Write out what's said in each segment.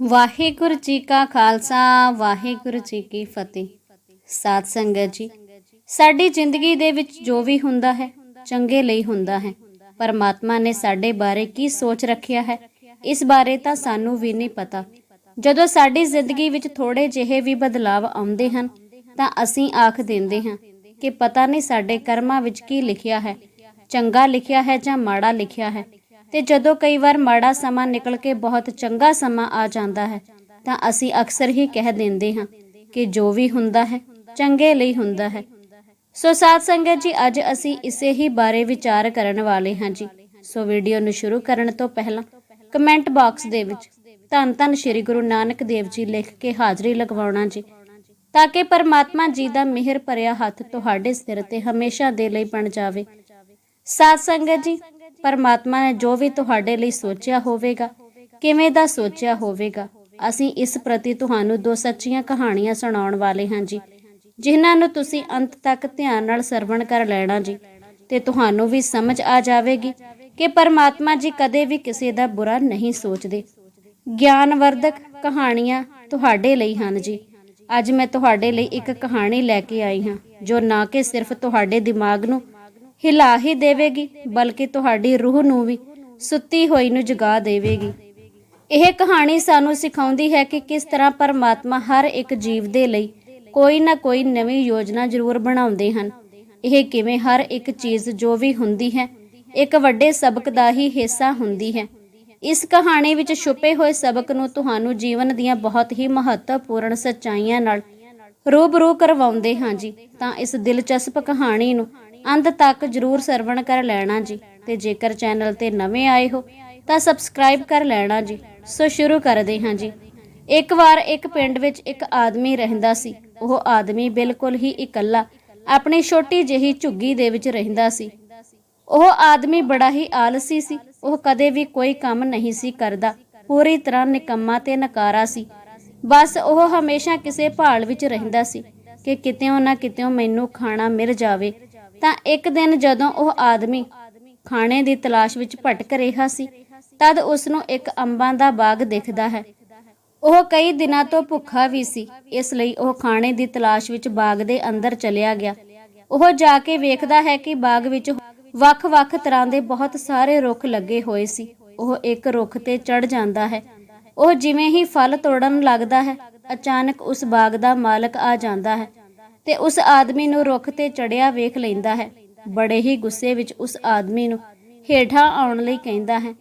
ਵਾਹਿਗੁਰੂ ਜੀ ਕਾ ਖਾਲਸਾ, ਵਾਹਿਗੁਰੂ ਜੀ ਕੀ ਫਤਿਹ। ਸਾਧ ਸੰਗਤ ਜੀ, ਸਾਡੀ ਜ਼ਿੰਦਗੀ ਦੇ ਵਿੱਚ ਜੋ ਵੀ ਹੁੰਦਾ ਹੈ, ਚੰਗੇ ਲਈ ਹੁੰਦਾ ਹੈ। ਪਰਮਾਤਮਾ ਨੇ ਸਾਡੇ ਬਾਰੇ ਕੀ ਸੋਚ ਰੱਖਿਆ ਹੈ, ਇਸ ਬਾਰੇ ਤਾਂ ਸਾਨੂੰ ਵੀ ਨਹੀਂ ਪਤਾ। ਜਦੋਂ ਸਾਡੀ ਜ਼ਿੰਦਗੀ ਵਿੱਚ ਥੋੜੇ ਜਿਹੇ ਵੀ ਬਦਲਾਵ ਆਉਂਦੇ ਹਨ, ਤਾਂ ਅਸੀਂ ਆਖ ਦਿੰਦੇ ਹਾਂ ਕਿ ਪਤਾ ਨਹੀਂ ਸਾਡੇ ਕਰਮਾਂ ਵਿੱਚ ਕੀ ਲਿਖਿਆ ਹੈ, ਚੰਗਾ ਲਿਖਿਆ ਹੈ ਜਾਂ ਮਾੜਾ ਲਿਖਿਆ ਹੈ। ਤੇ ਜਦੋਂ ਕਈ ਵਾਰ ਮਾੜਾ ਸਮਾਂ ਨਿਕਲ ਕੇ ਬਹੁਤ ਚੰਗਾ ਸਮਾਂ ਆ ਜਾਂਦਾ ਹੈ, ਤਾਂ ਅਸੀਂ ਅਕਸਰ ਹੀ ਕਹਿ ਦਿੰਦੇ ਹਾਂ ਕਿ ਜੋ ਵੀ ਹੁੰਦਾ ਹੈ, ਚੰਗੇ ਲਈ ਹੁੰਦਾ ਹੈ। ਸੋ ਸਾਧ ਸੰਗਤ ਜੀ, ਅੱਜ ਅਸੀਂ ਇਸੇ ਹੀ ਬਾਰੇ ਵਿਚਾਰ ਕਰਨ ਵਾਲੇ ਹਾਂ ਜੀ। ਸੋ ਵੀਡੀਓ ਨੂੰ ਸ਼ੁਰੂ ਕਰਨ ਤੋਂ ਪਹਿਲਾਂ ਕਮੈਂਟ ਬਾਕਸ ਦੇ ਵਿੱਚ ਧੰਨ ਧੰਨ ਸ੍ਰੀ ਗੁਰੂ ਨਾਨਕ ਦੇਵ ਜੀ ਲਿਖ ਕੇ ਹਾਜ਼ਰੀ ਲਗਵਾਉਣਾ ਜੀ, ਤਾਂ ਕਿ ਪਰਮਾਤਮਾ ਜੀ ਦਾ ਮਿਹਰ ਭਰਿਆ ਹੱਥ ਤੁਹਾਡੇ ਸਿਰ ਤੇ ਹਮੇਸ਼ਾ ਦੇ ਲਈ ਬਣ ਜਾਵੇ। ਸਾਧ ਸੰਗਤ ਜੀ ਪਰਮਾਤਮਾ ਨੇ ਜੋ ਵੀ ਤੁਹਾਡੇ ਲਈ ਸੋਚਿਆ ਹੋਵੇਗਾ, ਕਿਵੇਂ ਦਾ ਸੋਚਿਆ ਹੋਵੇਗਾ, ਅਸੀਂ ਇਸ ਪ੍ਰਤੀ ਤੁਹਾਨੂੰ ਦੋ ਸੱਚੀਆਂ ਕਹਾਣੀਆਂ ਸੁਣਾਉਣ ਵਾਲੇ ਹਾਂ ਜੀ, ਜਿਨ੍ਹਾਂ ਨੂੰ ਤੁਸੀਂ ਅੰਤ ਤੱਕ ਧਿਆਨ ਨਾਲ ਸਰਵਣ ਕਰ ਲੈਣਾ ਜੀ, ਤੇ ਤੁਹਾਨੂੰ ਵੀ ਸਮਝ ਆ ਜਾਵੇਗੀ ਕਿ ਪਰਮਾਤਮਾ ਜੀ ਕਦੇ ਵੀ ਕਿਸੇ ਦਾ ਬੁਰਾ ਨਹੀਂ ਸੋਚਦੇ। ਗਿਆਨਵਰਧਕ ਕਹਾਣੀਆਂ ਤੁਹਾਡੇ ਲਈ ਹਨ ਜੀ। ਅੱਜ ਮੈਂ ਤੁਹਾਡੇ ਲਈ ਇੱਕ ਕਹਾਣੀ ਲੈ ਕੇ ਆਈ ਹਾਂ, ਜੋ ਨਾ ਕਿ ਸਿਰਫ ਤੁਹਾਡੇ ਦਿਮਾਗ ਨੂੰ ਹਿਲਾ ਹੀ ਦੇਵੇਗੀ, ਬਲਕਿ ਤੁਹਾਡੀ ਰੂਹ ਨੂੰ ਵੀ ਸੁੱਤੀ ਹੋਈ ਨੂੰ ਜਗਾ ਦੇਵੇਗੀ। ਇਹ ਕਹਾਣੀ ਸਾਨੂੰ ਸਿਖਾਉਂਦੀ ਹੈ ਕਿ ਕਿਸ ਤਰ੍ਹਾਂ ਪਰਮਾਤਮਾ ਹਰ ਇੱਕ ਜੀਵ ਦੇ ਲਈ ਕੋਈ ਨਾ ਕੋਈ ਨਵੀਂ ਯੋਜਨਾ ਜ਼ਰੂਰ ਬਣਾਉਂਦੇ ਹਨ। ਇਹ ਕਿਵੇਂ ਹਰ ਇੱਕ ਚੀਜ਼ ਜੋ ਵੀ ਹੁੰਦੀ ਹੈ, ਇੱਕ ਵੱਡੇ ਸਬਕ ਦਾ ਹੀ ਹਿੱਸਾ ਹੁੰਦੀ ਹੈ। ਇਸ ਕਹਾਣੀ ਵਿੱਚ ਛੁਪੇ ਹੋਏ ਸਬਕ ਨੂੰ ਤੁਹਾਨੂੰ ਜੀਵਨ ਦੀਆਂ ਬਹੁਤ ਹੀ ਮਹੱਤਵਪੂਰਨ ਸੱਚਾਈਆਂ ਨਾਲ ਰੂਬਰੂ ਕਰਵਾਉਂਦੇ ਹਾਂ ਜੀ। ਤਾਂ ਇਸ ਦਿਲਚਸਪ ਕਹਾਣੀ ਨੂੰ ਅੰਤ ਤੱਕ ਜਰੂਰ ਸਰਵਣ ਕਰ ਲੈਣਾ ਜੀ ਤੇ ਜੇਕਰ ਚੈਨਲ ਤੇ ਨਵੇਂ ਆਏ ਹੋ ਤਾਂ ਸਬਸਕ੍ਰਾਈਬ ਕਰ ਲੈਣਾ ਜੀ। ਸੋ ਸ਼ੁਰੂ ਕਰਦੇ ਹਾਂ ਜੀ। ਇੱਕ ਵਾਰ ਇੱਕ ਪਿੰਡ ਵਿੱਚ ਇੱਕ ਆਦਮੀ ਰਹਿੰਦਾ ਸੀ। ਉਹ ਆਦਮੀ ਬਿਲਕੁਲ ਹੀ ਇਕੱਲਾ, ਆਪਣੀ ਛੋਟੀ ਜਿਹੀ ਝੁੱਗੀ ਦੇ ਵਿੱਚ ਰਹਿੰਦਾ ਸੀ। ਉਹ ਆਦਮੀ ਬੜਾ ਹੀ ਆਲਸੀ ਸੀ। ਉਹ ਕਦੇ ਵੀ ਕੋਈ ਕੰਮ ਨਹੀਂ ਸੀ ਕਰਦਾ। ਪੂਰੀ ਤਰ੍ਹਾਂ ਨਿਕੰਮਾ ਤੇ ਨਕਾਰਾ ਸੀ। ਬਸ ਉਹ ਹਮੇਸ਼ਾ ਕਿਸੇ ਭਾਲ ਵਿੱਚ ਰਹਿੰਦਾ ਸੀ ਕਿ ਕਿਤੇੋਂ ਨਾ ਕਿਤੇੋਂ ਮੈਨੂੰ ਖਾਣਾ ਮਿਲ ਜਾਵੇ। ਤਾਂ ਇੱਕ ਦਿਨ ਜਦੋਂ ਉਹ ਆਦਮੀ ਖਾਣੇ ਦੀ ਤਲਾਸ਼ ਵਿੱਚ ਭਟਕ ਰਿਹਾ ਸੀ, ਤਦ ਉਸ ਨੂੰ ਇੱਕ ਅੰਬਾਂ ਦਾ ਬਾਗ ਦਿਖਦਾ ਹੈ। ਉਹ ਕਈ ਦਿਨਾਂ ਤੋਂ ਭੁੱਖਾ ਵੀ ਸੀ, ਇਸ ਲਈ ਉਹ ਖਾਣੇ ਦੀ ਤਲਾਸ਼ ਵਿੱਚ ਬਾਗ ਦੇ ਅੰਦਰ ਚਲਿਆ ਗਿਆ। ਉਹ ਜਾ ਕੇ ਵੇਖਦਾ ਹੈ ਕਿ ਬਾਗ ਵਿੱਚ ਵੱਖ-ਵੱਖ ਤਰ੍ਹਾਂ ਦੇ ਬਹੁਤ ਸਾਰੇ ਰੁੱਖ ਲੱਗੇ ਹੋਏ ਸੀ। ਉਹ ਇੱਕ ਰੁੱਖ ਤੇ ਚੜ ਜਾਂਦਾ ਹੈ। ਉਹ ਜਿਵੇਂ ਹੀ ਫਲ ਤੋੜਨ ਲੱਗਦਾ ਹੈ, ਅਚਾਨਕ ਉਸ ਬਾਗ ਦਾ ਮਾਲਕ ਆ ਜਾਂਦਾ ਹੈ। ਤੇ ਉਸ ਆਦਮੀ ਨੂੰ ਰੁੱਖ ਤੇ ਚੜਿਆ ਵੇਖ ਲੈਂਦਾ ਹੈ। ਬੜੇ ਹੀ ਗੁੱਸੇ ਵਿੱਚ ਉਸ ਆਦਮੀ ਨੂੰ ਹੇਠਾਂ ਆਉਣ ਲਈ ਕਹਿੰਦਾ ਹੈ।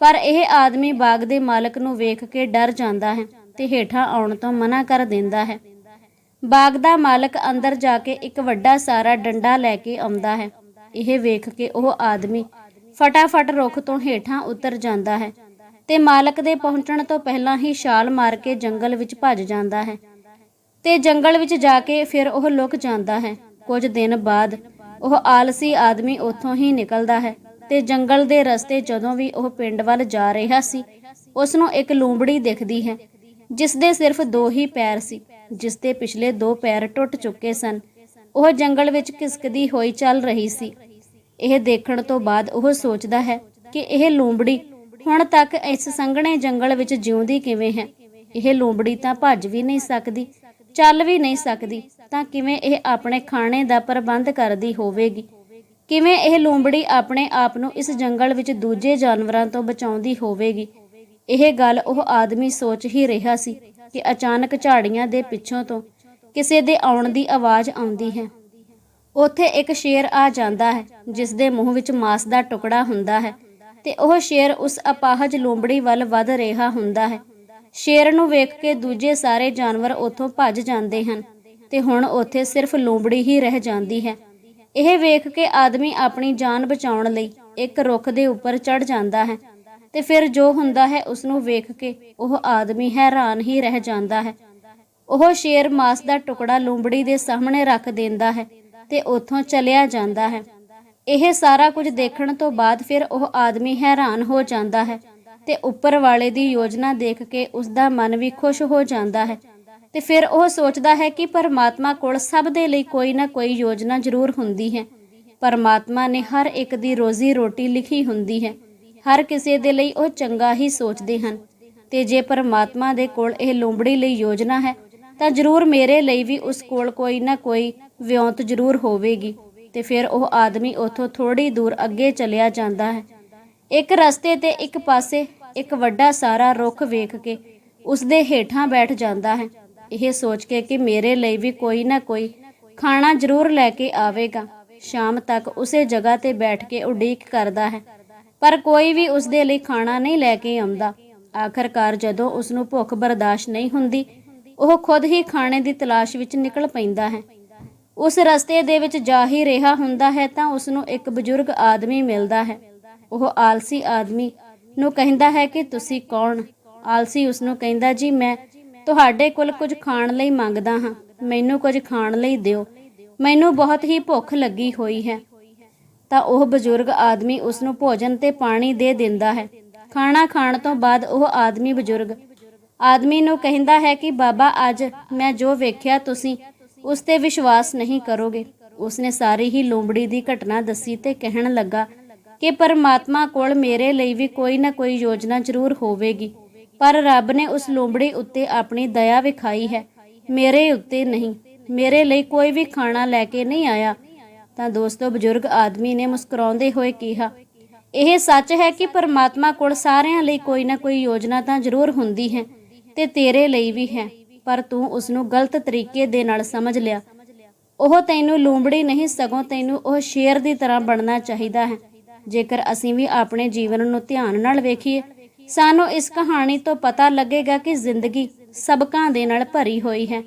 ਪਰ ਇਹ ਆਦਮੀ ਬਾਗ ਦੇ ਮਾਲਕ ਨੂੰ ਵੇਖ ਕੇ ਡਰ ਜਾਂਦਾ ਹੈ ਤੇ ਹੇਠਾਂ ਆਉਣ ਤੋਂ ਮਨਾ ਕਰ ਦਿੰਦਾ ਹੈ। ਬਾਗ ਦਾ ਮਾਲਕ ਅੰਦਰ ਜਾ ਕੇ ਇੱਕ ਵੱਡਾ ਸਾਰਾ ਡੰਡਾ ਲੈ ਕੇ ਆਉਂਦਾ ਹੈ। ਇਹ ਵੇਖ ਕੇ ਉਹ ਆਦਮੀ ਫਟਾਫਟ ਰੁੱਖ ਤੋਂ ਹੇਠਾਂ ਉਤਰ ਜਾਂਦਾ ਹੈ ਤੇ ਮਾਲਕ ਦੇ ਪਹੁੰਚਣ ਤੋਂ ਪਹਿਲਾਂ ਹੀ ਛਾਲ ਮਾਰ ਕੇ ਜੰਗਲ ਵਿੱਚ ਭੱਜ ਜਾਂਦਾ ਹੈ। ਤੇ ਜੰਗਲ ਵਿੱਚ ਜਾ ਕੇ ਫਿਰ ਉਹ ਲੁਕ ਜਾਂਦਾ ਹੈ। ਕੁਝ ਦਿਨ ਬਾਅਦ ਉਹ ਆਲਸੀ ਆਦਮੀ ਉੱਥੋਂ ਹੀ ਨਿਕਲਦਾ ਹੈ ਤੇ ਜੰਗਲ ਦੇ ਰਸਤੇ ਜਦੋਂ ਵੀ ਉਹ ਪਿੰਡ ਵੱਲ ਜਾ ਰਿਹਾ ਸੀ, ਉਸ ਨੂੰ ਇੱਕ ਲੂੰਬੜੀ ਦਿਖਦੀ ਹੈ ਜਿਸ ਦੇ ਸਿਰਫ ਦੋ ਹੀ ਪੈਰ ਸੀ ਜਿਸ ਦੇ ਪਿਛਲੇ ਦੋ ਪੈਰ ਟੁੱਟ ਚੁੱਕੇ ਸਨ। ਉਹ ਜੰਗਲ ਵਿੱਚ ਕਿਸਕਦੀ ਹੋਈ ਚੱਲ ਰਹੀ ਸੀ। ਇਹ ਦੇਖਣ ਤੋਂ ਬਾਅਦ ਉਹ ਸੋਚਦਾ ਹੈ ਕਿ ਇਹ ਲੂੰਬੜੀ ਹੁਣ ਤੱਕ ਇਸ ਸੰਘਣੇ ਜੰਗਲ ਵਿੱਚ ਜਿਉਂਦੀ ਕਿਵੇਂ ਹੈ। ਇਹ ਲੂੰਬੜੀ ਤਾਂ ਭੱਜ ਵੀ ਨਹੀਂ ਸਕਦੀ ਚੱਲ ਵੀ ਨਹੀਂ ਸਕਦੀ, ਤਾਂ ਕਿਵੇਂ ਇਹ ਆਪਣੇ ਖਾਣੇ ਦਾ ਪ੍ਰਬੰਧ ਕਰਦੀ ਹੋਵੇਗੀ? ਕਿਵੇਂ ਇਹ ਲੂੰਬੜੀ ਆਪਣੇ ਆਪ ਨੂੰ ਇਸ ਜੰਗਲ ਵਿੱਚ ਦੂਜੇ ਜਾਨਵਰਾਂ ਤੋਂ ਬਚਾਉਂਦੀ ਹੋਵੇਗੀ? ਇਹ ਗੱਲ ਉਹ ਆਦਮੀ ਸੋਚ ਹੀ ਰਿਹਾ ਸੀ ਕਿ ਅਚਾਨਕ ਝਾੜੀਆਂ ਦੇ ਪਿੱਛੋਂ ਤੋਂ ਕਿਸੇ ਦੇ ਆਉਣ ਦੀ ਆਵਾਜ਼ ਆਉਂਦੀ ਹੈ। ਉੱਥੇ ਇੱਕ ਸ਼ੇਰ ਆ ਜਾਂਦਾ ਹੈ, ਜਿਸ ਦੇ ਮੂੰਹ ਵਿੱਚ ਮਾਸ ਦਾ ਟੁਕੜਾ ਹੁੰਦਾ ਹੈ ਤੇ ਉਹ ਸ਼ੇਰ ਉਸ ਅਪਾਹਜ ਲੂੰਬੜੀ ਵੱਲ ਵੱਧ ਰਿਹਾ ਹੁੰਦਾ ਹੈ। ਸ਼ੇਰ ਨੂੰ ਵੇਖ ਕੇ ਦੂਜੇ ਸਾਰੇ ਜਾਨਵਰ ਉੱਥੋਂ ਭੱਜ ਜਾਂਦੇ ਹਨ ਤੇ ਹੁਣ ਉੱਥੇ ਸਿਰਫ ਲੂੰਬੜੀ ਹੀ ਰਹਿ ਜਾਂਦੀ ਹੈ। ਇਹ ਵੇਖ ਕੇ ਆਦਮੀ ਆਪਣੀ ਜਾਨ ਬਚਾਉਣ ਲਈ ਇੱਕ ਰੁੱਖ ਦੇ ਉੱਪਰ ਚੜ ਜਾਂਦਾ ਹੈ ਤੇ ਫਿਰ ਜੋ ਹੁੰਦਾ ਹੈ ਉਸ ਨੂੰ ਵੇਖ ਕੇ ਉਹ ਆਦਮੀ ਹੈਰਾਨ ਹੀ ਰਹਿ ਜਾਂਦਾ ਹੈ। ਉਹ ਸ਼ੇਰ ਮਾਸ ਦਾ ਟੁਕੜਾ ਲੂੰਬੜੀ ਦੇ ਸਾਹਮਣੇ ਰੱਖ ਦਿੰਦਾ ਹੈ ਤੇ ਉੱਥੋਂ ਚਲਿਆ ਜਾਂਦਾ ਹੈ। ਇਹ ਸਾਰਾ ਕੁਝ ਦੇਖਣ ਤੋਂ ਬਾਅਦ ਫਿਰ ਉਹ ਆਦਮੀ ਹੈਰਾਨ ਹੋ ਜਾਂਦਾ ਹੈ। ਤੇ ਉੱਪਰ ਵਾਲੇ ਦੀ ਯੋਜਨਾ ਦੇਖ ਕੇ ਉਸ ਦਾ ਮਨ ਵੀ ਖੁਸ਼ ਹੋ ਜਾਂਦਾ ਹੈ। ਤੇ ਫਿਰ ਉਹ ਸੋਚਦਾ ਹੈ ਕਿ ਪਰਮਾਤਮਾ ਕੋਲ ਸਭ ਦੇ ਲਈ ਕੋਈ ਨਾ ਕੋਈ ਯੋਜਨਾ ਜ਼ਰੂਰ ਹੁੰਦੀ ਹੈ। ਪਰਮਾਤਮਾ ਨੇ ਹਰ ਇੱਕ ਦੀ ਰੋਜ਼ੀ ਰੋਟੀ ਲਿਖੀ ਹੁੰਦੀ ਹੈ। ਹਰ ਕਿਸੇ ਦੇ ਲਈ ਉਹ ਚੰਗਾ ਹੀ ਸੋਚਦੇ ਹਨ। ਤੇ ਜੇ ਪਰਮਾਤਮਾ ਦੇ ਕੋਲ ਇਹ ਲੋਂਬੜੀ ਲਈ ਯੋਜਨਾ ਹੈ, ਤਾਂ ਜ਼ਰੂਰ ਮੇਰੇ ਲਈ ਵੀ ਉਸ ਕੋਲ ਕੋਈ ਨਾ ਕੋਈ ਵਿਉਂਤ ਜ਼ਰੂਰ ਹੋਵੇਗੀ। ਤੇ ਫਿਰ ਉਹ ਆਦਮੀ ਉਥੋਂ ਥੋੜੀ ਦੂਰ ਅੱਗੇ ਚਲਿਆ ਜਾਂਦਾ ਹੈ। ਇੱਕ ਰਸਤੇ ਤੇ ਇੱਕ ਪਾਸੇ ਇੱਕ ਵੱਡਾ ਸਾਰਾ ਰੁੱਖ ਵੇਖ ਕੇ ਉਸ ਦੇ ਹੇਠਾਂ ਬੈਠ ਜਾਂਦਾ ਹੈ। ਇਹ ਸੋਚ ਕੇ ਕਿ ਮੇਰੇ ਲਈ ਵੀ ਕੋਈ ਨਾ ਕੋਈ ਖਾਣਾ ਜ਼ਰੂਰ ਲੈ ਕੇ ਆਵੇਗਾ। ਸ਼ਾਮ ਤੱਕ ਉਸੇ ਜਗ੍ਹਾ ਤੇ ਬੈਠ ਕੇ ਉਡੀਕ ਕਰਦਾ ਹੈ। ਪਰ ਕੋਈ ਵੀ ਉਸ ਦੇ ਲਈ ਖਾਣਾ ਨਹੀਂ ਲੈ ਕੇ ਆਉਂਦਾ। ਆਖਰਕਾਰ ਜਦੋਂ ਉਸ ਨੂੰ ਭੁੱਖ ਬਰਦਾਸ਼ਤ ਨਹੀਂ ਹੁੰਦੀ, ਉਹ ਖੁਦ ਹੀ ਖਾਣੇ ਦੀ ਤਲਾਸ਼ ਵਿੱਚ ਨਿਕਲ ਪੈਂਦਾ ਹੈ। ਉਸ ਰਸਤੇ ਦੇ ਵਿੱਚ ਜਾ ਹੀ ਰਿਹਾ ਹੁੰਦਾ ਹੈ ਤਾਂ ਉਸ ਨੂੰ ਇੱਕ ਬਜ਼ੁਰਗ ਆਦਮੀ ਮਿਲਦਾ ਹੈ। ਉਹ ਆਲਸੀ ਆਦਮੀ ਨੂੰ ਕਹਿੰਦਾ ਹੈ ਕਿ ਤੁਸੀਂ ਕੌਣ? ਆਲਸੀ ਉਸ ਨੂੰ ਕਹਿੰਦਾ, ਜੀ, ਮੈਂ ਤੁਹਾਡੇ ਕੋਲ ਕੁਝ ਖਾਣ ਲਈ ਮੰਗਦਾ ਹਾਂ। ਮੈਨੂੰ ਕੁਝ ਖਾਣ ਲਈ ਦਿਓ। ਮੈਨੂੰ ਬਹੁਤ ਹੀ ਭੁੱਖ ਲੱਗੀ ਹੋਈ ਹੈ। ਤਾਂ ਉਹ ਬਜ਼ੁਰਗ ਆਦਮੀ ਉਸ ਨੂੰ ਭੋਜਨ ਤੇ ਪਾਣੀ ਦੇ ਦਿੰਦਾ ਹੈ। ਖਾਣਾ ਖਾਣ ਤੋਂ ਬਾਅਦ ਉਹ ਆਦਮੀ ਬਜ਼ੁਰਗ ਆਦਮੀ ਨੂੰ ਕਹਿੰਦਾ ਹੈ ਕਿ, ਬਾਬਾ, ਅੱਜ ਮੈਂ ਜੋ ਵੇਖਿਆ, ਤੁਸੀਂ ਉਸ ਤੇ ਵਿਸ਼ਵਾਸ ਨਹੀਂ ਕਰੋਗੇ। ਉਸਨੇ ਸਾਰੀ ਹੀ ਲੋਂਬੜੀ ਦੀ ਘਟਨਾ ਦੱਸੀ ਤੇ ਕਹਿਣ ਲੱਗਾ ਕਿ ਪਰਮਾਤਮਾ ਕੋਲ ਮੇਰੇ ਲਈ ਵੀ ਕੋਈ ਨਾ ਕੋਈ ਯੋਜਨਾ ਜ਼ਰੂਰ ਹੋਵੇਗੀ। ਪਰ ਰੱਬ ਨੇ ਉਸ ਲੋਂਬੜੀ ਉੱਤੇ ਆਪਣੀ ਦਇਆ ਵਿਖਾਈ ਹੈ। ਮੇਰੇ ਉੱਤੇ ਨਹੀਂ। ਮੇਰੇ ਲਈ ਕੋਈ ਵੀ ਖਾਣਾ ਲੈ ਕੇ ਨਹੀਂ ਆਇਆ। ਤਾਂ ਦੋਸਤੋ, ਬਜ਼ੁਰਗ ਆਦਮੀ ਨੇ ਮੁਸਕਰਾਉਂਦੇ ਹੋਏ ਕਿਹਾ, ਇਹ ਸੱਚ ਹੈ ਕਿ ਪਰਮਾਤਮਾ ਕੋਲ ਸਾਰਿਆਂ ਲਈ ਕੋਈ ਨਾ ਕੋਈ ਯੋਜਨਾ ਤਾਂ ਜ਼ਰੂਰ ਹੁੰਦੀ ਹੈ ਤੇ ਤੇਰੇ ਲਈ ਵੀ ਹੈ, ਪਰ ਤੂੰ ਉਸ ਨੂੰ ਗਲਤ ਤਰੀਕੇ ਦੇ ਨਾਲ ਸਮਝ ਲਿਆ। ਉਹ ਤੈਨੂੰ ਲੂੰਬੜੀ ਨਹੀਂ, ਸਗੋਂ ਤੈਨੂੰ ਉਹ ਸ਼ੇਰ ਦੀ ਤਰ੍ਹਾਂ ਬਣਨਾ ਚਾਹੀਦਾ ਹੈ। ਜੇਕਰ ਅਸੀਂ ਵੀ ਆਪਣੇ ਜੀਵਨ ਨੂੰ ਧਿਆਨ ਨਾਲ ਵੇਖੀਏ, ਸਾਨੂੰ ਇਸ ਕਹਾਣੀ ਤੋਂ ਪਤਾ ਲੱਗੇਗਾ ਕਿ ਜ਼ਿੰਦਗੀ ਸਬਕਾਂ ਦੇ ਨਾਲ ਭਰੀ ਹੋਈ ਹੈ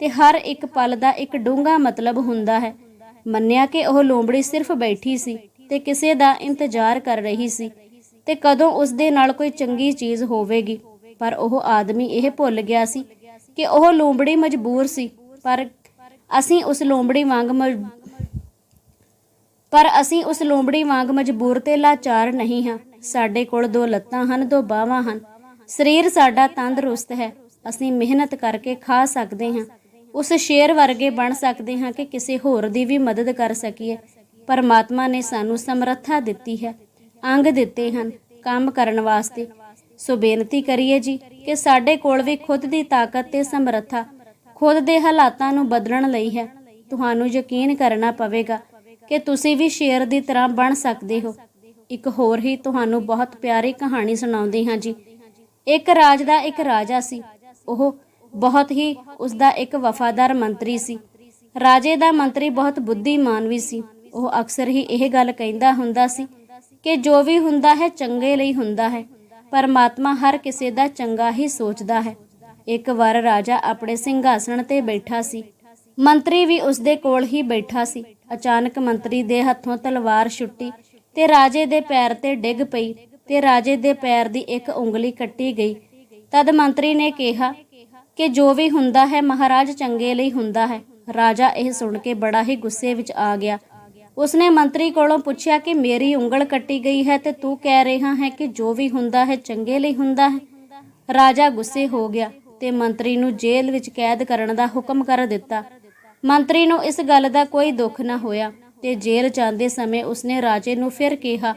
ਤੇ ਹਰ ਇੱਕ ਪਲ ਦਾ ਇੱਕ ਡੂੰਘਾ ਮਤਲਬ ਹੁੰਦਾ ਹੈ। ਮੰਨਿਆ ਕਿ ਉਹ ਲੋਂਬੜੀ ਸਿਰਫ ਬੈਠੀ ਸੀ ਤੇ ਕਿਸੇ ਦਾ ਇੰਤਜ਼ਾਰ ਕਰ ਰਹੀ ਸੀ ਤੇ ਕਦੋਂ ਉਸ ਦੇ ਨਾਲ ਕੋਈ ਚੰਗੀ ਚੀਜ਼ ਹੋਵੇਗੀ, ਪਰ ਉਹ ਆਦਮੀ ਇਹ ਭੁੱਲ ਗਿਆ ਸੀ ਕਿ ਉਹ ਲੋਂਬੜੀ ਮਜਬੂਰ ਸੀ, ਪਰ ਅਸੀਂ ਉਸ ਲੋਂਬੜੀ ਵਾਂਗ ਪਰ ਅਸੀਂ ਉਸ ਲੋਂਬੜੀ ਵਾਂਗ ਮਜਬੂਰ ਤੇ ਲਾਚਾਰ ਨਹੀਂ ਹਾਂ। ਸਾਡੇ ਕੋਲ ਦੋ ਲੱਤਾਂ ਹਨ, ਦੋ ਬਾਹਾਂ ਹਨ। ਸਰੀਰ ਸਾਡਾ ਤੰਦਰੁਸਤ ਹੈ। ਅਸੀਂ ਮਿਹਨਤ ਕਰਕੇ ਖਾ ਸਕਦੇ ਹਾਂ। ਉਸ ਸ਼ੇਰ ਵਰਗੇ ਬਣ ਸਕਦੇ ਹਾਂ ਕਿ ਕਿਸੇ ਹੋਰ ਦੀ ਵੀ ਮਦਦ ਕਰ ਸਕੀਏ। ਪਰਮਾਤਮਾ ਨੇ ਸਾਨੂੰ ਸਮਰੱਥਾ ਦਿੱਤੀ ਹੈ। ਅੰਗ ਦਿੱਤੇ ਹਨ ਕੰਮ ਕਰਨ ਵਾਸਤੇ। ਸੋ ਬੇਨਤੀ ਕਰੀਏ ਜੀ ਕਿ ਸਾਡੇ ਕੋਲ ਵੀ ਖੁਦ ਦੀ ਤਾਕਤ ਤੇ ਸਮਰੱਥਾ, ਖੁਦ ਦੇ ਹਾਲਾਤਾਂ ਨੂੰ ਬਦਲਣ ਲਈ ਹੈ। ਤੁਹਾਨੂੰ ਯਕੀਨ ਕਰਨਾ ਪਵੇਗਾ ਕਿ ਤੁਸੀਂ ਵੀ ਸ਼ੇਰ ਦੀ ਤਰ੍ਹਾਂ ਬਣ ਸਕਦੇ ਹੋ। ਇੱਕ ਹੋਰ ਹੀ ਤੁਹਾਨੂੰ ਬਹੁਤ ਪਿਆਰੀ ਕਹਾਣੀ ਸੁਣਾਉਂਦੀ ਹਾਂ ਜੀ। ਇੱਕ ਰਾਜ ਦਾ ਇੱਕ ਰਾਜਾ ਸੀ। ਉਹ ਬਹੁਤ ਹੀ ਉਸ ਦਾ ਇੱਕ ਵਫਾਦਾਰ ਮੰਤਰੀ ਸੀ। ਰਾਜੇ ਦਾ ਮੰਤਰੀ ਬਹੁਤ ਬੁੱਧੀਮਾਨ ਵੀ ਸੀ। ਉਹ ਅਕਸਰ ਹੀ ਇਹ ਗੱਲ ਕਹਿੰਦਾ ਹੁੰਦਾ ਸੀ ਕਿ ਜੋ ਵੀ ਹੁੰਦਾ ਹੈ ਚੰਗੇ ਲਈ ਹੁੰਦਾ ਹੈ, ਪਰਮਾਤਮਾ ਹਰ ਕਿਸੇ ਦਾ ਚੰਗਾ ਹੀ ਸੋਚਦਾ ਹੈ। ਇੱਕ ਵਾਰ ਰਾਜਾ ਆਪਣੇ ਸਿੰਘਾਸਣ ਤੇ ਬੈਠਾ ਸੀ। ਮੰਤਰੀ ਵੀ ਉਸ ਦੇ ਕੋਲ ਹੀ ਬੈਠਾ ਸੀ। ਅਚਾਨਕ ਮੰਤਰੀ ਦੇ ਹੱਥੋਂ ਤਲਵਾਰ ਛੁੱਟੀ ਤੇ ਰਾਜੇ ਦੇ ਪੈਰ ਤੇ ਡਿੱਗ ਪਈ ਤੇ ਰਾਜੇ ਦੇ ਪੈਰ ਦੀ ਇੱਕ ਉਂਗਲੀ ਕੱਟੀ ਗਈ। ਤਦ ਮੰਤਰੀ ਨੇ ਕਿਹਾ ਕਿ ਜੋ ਵੀ ਹੁੰਦਾ ਹੈ ਮਹਾਰਾਜ ਚੰਗੇ ਲਈ ਹੁੰਦਾ ਹੈ। ਰਾਜਾ ਇਹ ਸੁਣ ਕੇ ਬੜਾ ਹੀ ਗੁੱਸੇ ਵਿੱਚ ਆ ਗਿਆ। ਉਸਨੇ ਮੰਤਰੀ ਕੋਲੋਂ ਪੁੱਛਿਆ ਕਿ ਮੇਰੀ ਉਂਗਲ ਕੱਟੀ ਗਈ ਹੈ ਤੇ ਤੂੰ ਕਹਿ ਰਿਹਾ ਹੈ ਕਿ ਜੋ ਵੀ ਹੁੰਦਾ ਹੈ ਚੰਗੇ ਲਈ ਹੁੰਦਾ ਹੈ। ਰਾਜਾ ਗੁੱਸੇ ਹੋ ਗਿਆ ਤੇ ਮੰਤਰੀ ਨੂੰ ਜੇਲ੍ਹ ਵਿੱਚ ਕੈਦ ਕਰਨ ਦਾ ਹੁਕਮ ਕਰ ਦਿੱਤਾ। ਮੰਤਰੀ ਨੂੰ ਇਸ ਗੱਲ ਦਾ ਕੋਈ ਦੁੱਖ ਨਾ ਹੋਇਆ ਤੇ ਜੇਲ੍ਹ ਜਾਂਦੇ ਸਮੇਂ ਉਸਨੇ ਰਾਜੇ ਨੂੰ ਫਿਰ ਕਿਹਾ,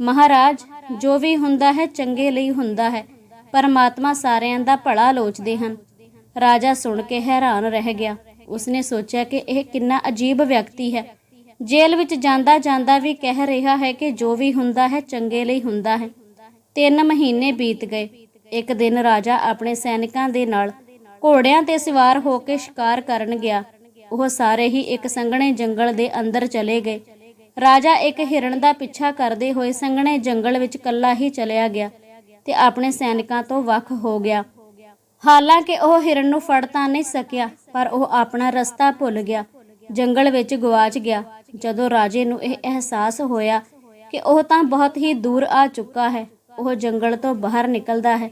ਮਹਾਰਾਜ, ਜੋ ਵੀ ਹੁੰਦਾ ਹੈ ਚੰਗੇ ਲਈ ਹੁੰਦਾ ਹੈ, ਪਰਮਾਤਮਾ ਸਾਰਿਆਂ ਦਾ ਭਲਾ ਲੋਚਦੇ ਹਨ। ਰਾਜਾ ਸੁਣ ਕੇ ਹੈਰਾਨ ਰਹਿ ਗਿਆ। ਉਸਨੇ ਸੋਚਿਆ ਕਿ ਇਹ ਕਿੰਨਾ ਅਜੀਬ ਵਿਅਕਤੀ ਹੈ। ਜੇਲ੍ਹ ਵਿੱਚ ਜਾਂਦਾ ਜਾਂਦਾ ਵੀ ਕਹਿ ਰਿਹਾ ਹੈ ਕਿ ਜੋ ਵੀ ਹੁੰਦਾ ਹੈ ਚੰਗੇ ਲਈ ਹੁੰਦਾ ਹੈ। ਤਿੰਨ ਮਹੀਨੇ ਬੀਤ ਗਏ। ਇੱਕ ਦਿਨ ਰਾਜਾ ਆਪਣੇ ਸੈਨਿਕਾਂ ਦੇ ਨਾਲ ਘੋੜਿਆਂ ਤੇ ਸਵਾਰ ਹੋ ਕੇ ਸ਼ਿਕਾਰ ਕਰਨ ਗਿਆ। ਉਹ ਸਾਰੇ ਹੀ ਇੱਕ ਸੰਘਣੇ ਜੰਗਲ ਦੇ ਅੰਦਰ ਚਲੇ ਗਏ। ਰਾਜਾ ਇੱਕ ਹਿਰਣ ਦਾ ਪਿੱਛਾ ਕਰਦੇ ਹੋਏ ਸੰਘਣੇ ਜੰਗਲ ਵਿੱਚ ਕੱਲਾ ਹੀ ਚਲਿਆ ਗਿਆ ਤੇ ਆਪਣੇ ਸੈਨਿਕਾਂ ਤੋਂ ਵੱਖ ਹੋ ਗਿਆ। ਹਾਲਾਂਕਿ ਉਹ ਹਿਰਨ ਨੂੰ ਫੜ ਤਾਂ ਨਹੀਂ ਸਕਿਆ, ਪਰ ਉਹ ਆਪਣਾ ਰਸਤਾ ਭੁੱਲ ਗਿਆ। ਜੰਗਲ ਵਿੱਚ ਗਵਾਚ ਗਿਆ। ਜਦੋਂ ਰਾਜੇ ਨੂੰ ਇਹ ਅਹਿਸਾਸ ਹੋਇਆ ਕਿ ਉਹ ਤਾਂ ਬਹੁਤ ਹੀ ਦੂਰ ਆ ਚੁੱਕਾ ਹੈ, ਉਹ ਜੰਗਲ ਤੋਂ ਬਾਹਰ ਨਿਕਲਦਾ ਹੈ।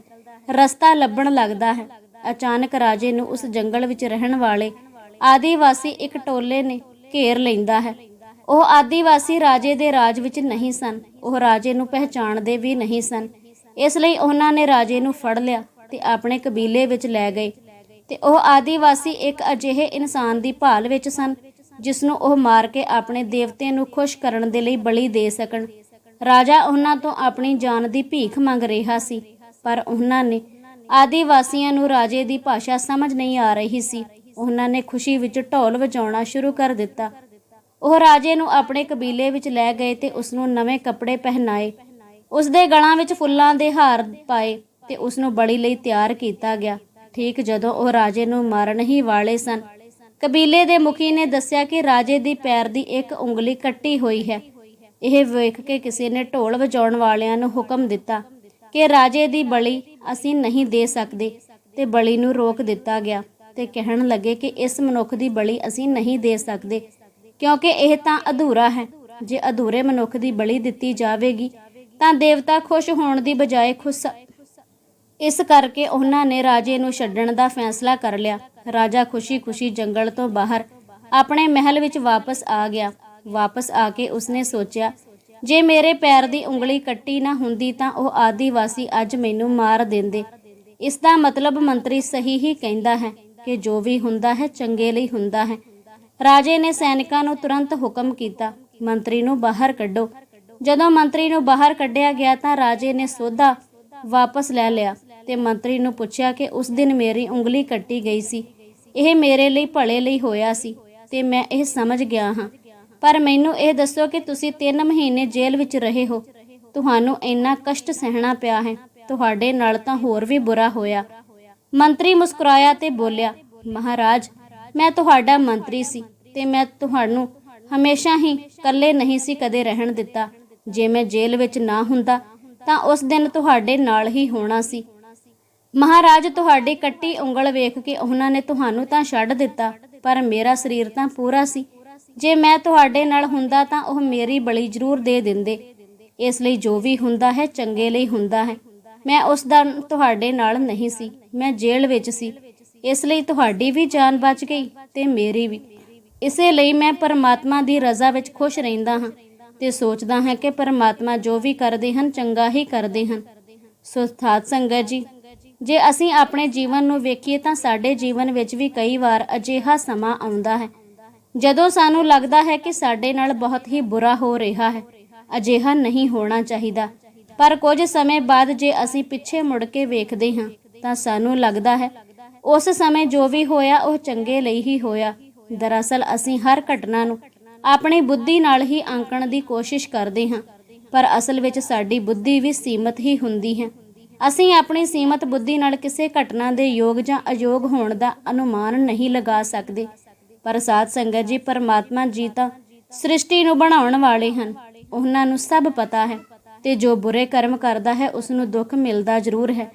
ਰਸਤਾ ਲੱਭਣ ਲੱਗਦਾ ਹੈ। ਅਚਾਨਕ ਰਾਜੇ ਨੂੰ ਉਸ ਜੰਗਲ ਵਿੱਚ ਰਹਿਣ ਵਾਲੇ ਆਦੀਵਾਸੀ ਇੱਕ ਟੋਲੇ ਨੇ ਘੇਰ ਲੈਂਦਾ ਹੈ। ਉਹ ਆਦੀਵਾਸੀ ਰਾਜੇ ਦੇ ਰਾਜ ਵਿੱਚ ਨਹੀਂ ਸਨ। ਉਹ ਰਾਜੇ ਨੂੰ ਪਹਿਚਾਣਦੇ ਵੀ ਨਹੀਂ ਸਨ। ਇਸ ਲਈ ਉਹਨਾਂ ਨੇ ਰਾਜੇ ਨੂੰ ਫੜ ਲਿਆ ਤੇ ਆਪਣੇ ਕਬੀਲੇ ਵਿੱਚ ਲੈ ਗਏ। ਤੇ ਉਹ ਆਦੀਵਾਸੀ ਇੱਕ ਅਜਿਹੇ ਇਨਸਾਨ ਦੀ ਭਾਲ ਵਿੱਚ ਸਨ ਜਿਸ ਨੂੰ ਉਹ ਮਾਰ ਕੇ ਆਪਣੇ ਦੇਵਤੇ ਨੂੰ ਖੁਸ਼ ਕਰਨ ਦੇ ਲਈ ਬਲੀ ਦੇ ਸਕਣ। ਰਾਜਾ ਉਹਨਾਂ ਤੋਂ ਆਪਣੀ ਜਾਨ ਦੀ ਭੀਖ ਮੰਗ ਰਿਹਾ ਸੀ, ਪਰ ਉਹਨਾਂ ਨੇ ਆਦੀਵਾਸੀਆਂ ਨੂੰ ਰਾਜੇ ਦੀ ਭਾਸ਼ਾ ਸਮਝ ਨਹੀਂ ਆ ਰਹੀ ਸੀ। ਉਹਨਾਂ ਨੇ ਖੁਸ਼ੀ ਵਿੱਚ ਢੋਲ ਵਜਾਉਣਾ ਸ਼ੁਰੂ ਕਰ ਦਿੱਤਾ। ਉਹ ਰਾਜੇ ਨੂੰ ਆਪਣੇ ਕਬੀਲੇ ਵਿੱਚ ਲੈ ਗਏ ਤੇ ਉਸ ਨੂੰ ਨਵੇਂ ਕੱਪੜੇ ਪਹਿਨਾਏ। ਉਸ ਦੇ ਗਲਾਂ ਵਿੱਚ ਫੁੱਲਾਂ ਦੇ ਹਾਰ ਪਾਏ ਤੇ ਉਸ ਨੂੰ ਬੜੀ ਲਈ ਤਿਆਰ ਕੀਤਾ ਗਿਆ। ਠੀਕ ਜਦੋਂ ਉਹ ਰਾਜੇ ਨੂੰ ਮਾਰਨ ਹੀ ਵਾਲੇ ਸਨ। ਕਬੀਲੇ ਦੇ ਮੁਖੀ ਨੇ ਦੱਸਿਆ ਕਿ ਰਾਜੇ ਦੀ ਪੈਰ ਦੀ ਇੱਕ ਉਂਗਲੀ ਕੱਟੀ ਹੋਈ ਹੈ। ਇਹ ਵੇਖ ਕੇ ਕਿਸੇ ਨੇ ਢੋਲ ਵਜਾਉਣ ਵਾਲਿਆਂ ਨੂੰ ਹੁਕਮ ਦਿੱਤਾ ਕਿ ਰਾਜੇ ਦੀ ਬਲੀ ਅਸੀਂ ਨਹੀਂ ਦੇ ਸਕਦੇ ਤੇ ਬਲੀ ਨੂੰ ਰੋਕ ਦਿੱਤਾ ਗਿਆ। ਤੇ ਕਹਿਣ ਲੱਗੇ ਕਿ ਇਸ ਮਨੁੱਖ ਦੀ ਬਲੀ ਅਸੀਂ ਨਹੀਂ ਦੇ ਸਕਦੇ, ਕਿਉਂਕਿ ਇਹ ਤਾਂ ਅਧੂਰਾ ਹੈ। ਜੇ ਅਧੂਰੇ ਮਨੁੱਖ ਦੀ ਬਲੀ ਦਿੱਤੀ ਜਾਵੇਗੀ, ਤਾਂ ਦੇਵਤਾ ਖੁਸ਼ ਹੋਣ ਦੀ ਬਜਾਏ ਖੁਸ਼ ਇਸ ਕਰਕੇ ਉਹਨਾਂ ਨੇ ਰਾਜੇ ਨੂੰ ਛੱਡਣ ਦਾ ਫੈਸਲਾ ਕਰ ਲਿਆ। ਰਾਜਾ ਖੁਸ਼ੀ-ਖੁਸ਼ੀ ਜੰਗਲ ਤੋਂ ਬਾਹਰ ਆਪਣੇ ਮਹਿਲ ਵਿੱਚ ਵਾਪਸ ਆ ਗਿਆ। ਵਾਪਸ ਆ ਕੇ ਉਸਨੇ ਸੋਚਿਆ, ਜੇ ਮੇਰੇ ਪੈਰ ਦੀ ਉਂਗਲੀ ਕੱਟੀ ਨਾ ਹੁੰਦੀ ਤਾਂ ਉਹ ਆਦੀਵਾਸੀ ਅੱਜ ਮੈਨੂੰ ਮਾਰ ਦਿੰਦੇ। ਇਸ ਦਾ ਮਤਲਬ ਮੰਤਰੀ ਸਹੀ ਹੀ ਕਹਿੰਦਾ ਹੈ। ਕਿ ਜੋ ਵੀ ਹੁੰਦਾ ਹੈ, ਚੰਗੇ ਲਈ ਹੁੰਦਾ ਹੈ। ਰਾਜੇ ਨੇ ਸੈਨਿਕਾਂ ਨੂੰ ਤੁਰੰਤ ਹੁਕਮ ਕੀਤਾ, ਮੰਤਰੀ ਨੂੰ ਬਾਹਰ ਕੱਢੋ। ਜਦੋਂ ਮੰਤਰੀ ਨੂੰ ਬਾਹਰ ਕੱਢਿਆ ਗਿਆ ਤਾਂ ਰਾਜੇ ਨੇ ਸੋਧਾ ਵਾਪਸ ਲੈ ਲਿਆ ਤੇ ਮੰਤਰੀ ਨੂੰ ਪੁੱਛਿਆ ਕਿ ਉਸ ਦਿਨ ਮੇਰੀ ਉਂਗਲੀ ਕੱਟੀ ਗਈ ਸੀ। ਇਹ ਮੇਰੇ ਲਈ ਭਲੇ ਲਈ ਹੋਇਆ ਸੀ ਤੇ ਮੈਂ ਇਹ ਸਮਝ ਗਿਆ ਹਾਂ। ਪਰ ਮੈਨੂੰ ਇਹ ਦੱਸੋ ਕਿ ਤੁਸੀਂ 3 ਮਹੀਨੇ ਜੇਲ੍ਹ ਵਿੱਚ ਰਹੇ ਹੋ। ਤੁਹਾਨੂੰ ਇੰਨਾ ਕਸ਼ਟ ਸਹਿਣਾ ਪਿਆ ਹੈ। ਤੁਹਾਡੇ ਨਾਲ ਤਾਂ ਹੋਰ ਵੀ ਬੁਰਾ ਹੋਇਆ। ਮੰਤਰੀ ਮੁਸਕਰਾਇਆ ਤੇ ਬੋਲਿਆ, ਮਹਾਰਾਜ, ਮੈਂ ਤੁਹਾਡਾ ਮੰਤਰੀ ਸੀ ਤੇ ਮੈਂ ਤੁਹਾਨੂੰ ਹਮੇਸ਼ਾ ਹੀ ਇਕੱਲੇ ਨਹੀਂ ਸੀ ਕਦੇ ਰਹਿਣ ਦਿੱਤਾ। ਜੇ ਮੈਂ ਜੇਲ੍ਹ ਵਿੱਚ ਨਾ ਹੁੰਦਾ ਤਾਂ ਉਸ ਦਿਨ ਤੁਹਾਡੇ ਨਾਲ ਹੀ ਹੋਣਾ ਸੀ। ਮਹਾਰਾਜ, ਤੁਹਾਡੀ ਕੱਟੀ ਉਂਗਲ ਵੇਖ ਕੇ ਉਹਨਾਂ ਨੇ ਤੁਹਾਨੂੰ ਤਾਂ ਛੱਡ ਦਿੱਤਾ, ਪਰ ਮੇਰਾ ਸਰੀਰ ਤਾਂ ਪੂਰਾ ਸੀ। ਜੇ ਮੈਂ ਤੁਹਾਡੇ ਨਾਲ ਹੁੰਦਾ ਤਾਂ ਉਹ ਮੇਰੀ ਬਲੀ ਜ਼ਰੂਰ ਦੇ ਦਿੰਦੇ। ਇਸ ਲਈ ਜੋ ਵੀ ਹੁੰਦਾ ਹੈ, ਚੰਗੇ ਲਈ ਹੁੰਦਾ ਹੈ। ਮੈਂ ਉਸ ਦਾ ਤੁਹਾਡੇ ਨਾਲ ਨਹੀਂ ਸੀ। ਮੈਂ ਜੇਲ੍ਹ ਵਿੱਚ ਸੀ। ਇਸ ਲਈ ਤੁਹਾਡੀ ਵੀ ਜਾਨ ਬਚ ਗਈ ਤੇ ਮੇਰੀ ਵੀ। ਇਸੇ ਲਈ ਮੈਂ ਪਰਮਾਤਮਾ ਦੀ ਰਜ਼ਾ ਵਿੱਚ ਖੁਸ਼ ਰਹਿੰਦਾ ਹਾਂ ਤੇ ਸੋਚਦਾ ਹਾਂ ਕਿ ਪਰਮਾਤਮਾ ਜੋ ਵੀ ਕਰਦੇ ਹਨ, ਚੰਗਾ ਹੀ ਕਰਦੇ ਹਨ। ਸੋ ਸਾਧ ਸੰਗਤ ਜੀ, ਜੇ ਅਸੀਂ ਆਪਣੇ ਜੀਵਨ ਨੂੰ ਵੇਖੀਏ ਤਾਂ ਸਾਡੇ ਜੀਵਨ ਵਿੱਚ ਵੀ ਕਈ ਵਾਰ ਅਜਿਹਾ ਸਮਾਂ ਆਉਂਦਾ ਹੈ। ਜਦੋਂ ਸਾਨੂੰ ਲੱਗਦਾ ਹੈ ਕਿ ਸਾਡੇ ਨਾਲ ਬਹੁਤ ਹੀ ਬੁਰਾ ਹੋ ਰਿਹਾ ਹੈ, ਅਜਿਹਾ ਨਹੀਂ ਹੋਣਾ ਚਾਹੀਦਾ। ਪਰ ਕੁਝ ਸਮੇਂ ਬਾਅਦ ਜੇ ਅਸੀਂ ਪਿੱਛੇ ਮੁੜ ਕੇ ਵੇਖਦੇ ਹਾਂ, ਤਾਂ ਸਾਨੂੰ ਲੱਗਦਾ ਹੈ, ਉਸ ਸਮੇਂ ਜੋ ਵੀ ਹੋਇਆ, ਉਹ ਚੰਗੇ ਲਈ ਹੀ ਹੋਇਆ। ਦਰਅਸਲ ਅਸੀਂ ਹਰ ਘਟਨਾ ਨੂੰ ਆਪਣੀ ਬੁੱਧੀ ਨਾਲ ਹੀ ਆਂਕਣ ਦੀ ਕੋਸ਼ਿਸ਼ ਕਰਦੇ ਹਾਂ, ਪਰ ਅਸਲ ਵਿੱਚ ਸਾਡੀ ਬੁੱਧੀ ਵੀ ਸੀਮਤ ਹੀ ਹੁੰਦੀ ਹੈ। ਅਸੀਂ ਆਪਣੀ ਸੀਮਤ ਬੁੱਧੀ ਨਾਲ ਕਿਸੇ ਘਟਨਾ ਦੇ ਯੋਗ ਜਾਂ ਅਯੋਗ ਹੋਣ ਦਾ ਅਨੁਮਾਨ ਨਹੀਂ ਲਗਾ ਸਕਦੇ। ਪਰ ਸਾਧ ਸੰਗਤ ਜੀ, ਪਰਮਾਤਮਾ ਜੀ ਤਾਂ ਸ੍ਰਿਸ਼ਟੀ ਨੂੰ ਬਣਾਉਣ ਵਾਲੇ ਹਨ। ਉਹਨਾਂ ਨੂੰ ਸਭ ਪਤਾ ਹੈ। ਤੇ ਜੋ ਬੁਰੇ ਕਰਮ ਕਰਦਾ ਹੈ ਉਸ ਨੂੰ ਦੁੱਖ ਮਿਲਦਾ ਜ਼ਰੂਰ ਹੈ।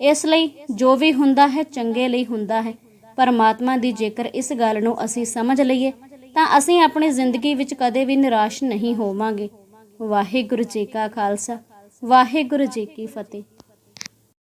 ਇਸ ਲਈ ਜੋ ਵੀ ਹੁੰਦਾ ਹੈ, ਚੰਗੇ ਲਈ ਹੁੰਦਾ ਹੈ। ਪਰਮਾਤਮਾ ਦੀ ਜੇਕਰ ਇਸ ਗੱਲ ਨੂੰ ਅਸੀਂ ਸਮਝ ਲਈਏ, ਤਾਂ ਅਸੀਂ ਆਪਣੀ ਜ਼ਿੰਦਗੀ ਵਿੱਚ ਕਦੇ ਵੀ ਨਿਰਾਸ਼ ਨਹੀਂ ਹੋਵਾਂਗੇ। ਵਾਹਿਗੁਰੂ ਜੀ ਕਾ ਖਾਲਸਾ, ਵਾਹਿਗੁਰੂ ਜੀ ਕੀ ਫਤਿਹ।